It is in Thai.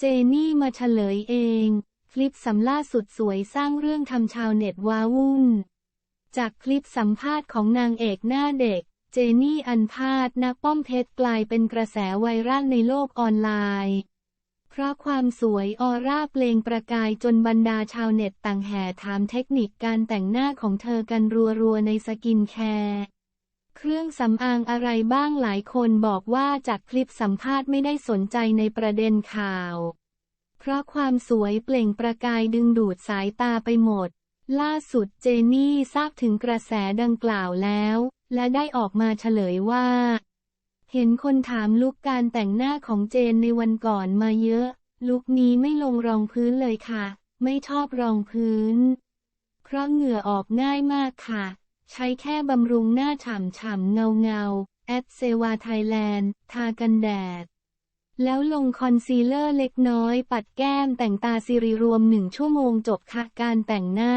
เจนี่มาเฉลยเอง คลิปสำล่าสุดสวยสร้างเรื่องทำชาวเน็ตว้าวุ่น จากคลิปสัมภาษณ์ของนางเอกหน้าเด็ก เจนี่อันพาดนักป้อมเพชรกลายเป็นกระแสไวรัลในโลกออนไลน์ เพราะความสวยออร่าเปล่งประกายจนบรรดาชาวเน็ตต่างแห่ถามเทคนิคการแต่งหน้าของเธอกันรัวๆในสกินแคร์ เครื่องสำอางอะไรบ้างหลายคนบอกว่าจากคลิปสัมภาษณ์ไม่ได้สนใจในประเด็นข่าว เพราะความสวยเปล่งประกายดึงดูดสายตาไปหมด ล่าสุดเจนี่ทราบถึงกระแสดังกล่าวแล้ว และได้ออกมาเฉลยว่า เห็นคนถามลุกการแต่งหน้าของเจนในวันก่อนมาเยอะ ลุกนี้ไม่ลงรองพื้นเลยค่ะ ไม่ชอบรองพื้น เพราะเหงื่อออกง่ายมากค่ะ ใช้แค่บำรุงหน้าฉ่ำฉ่ำเงาเงาแอดเซวาไทยแลนด์ ทากันแดด แล้วลงคอนซีลเลอร์เล็กน้อย ปัดแก้มแต่งตาซีรีรวมหนึ่งชั่วโมงจบค่ะการแต่งหน้า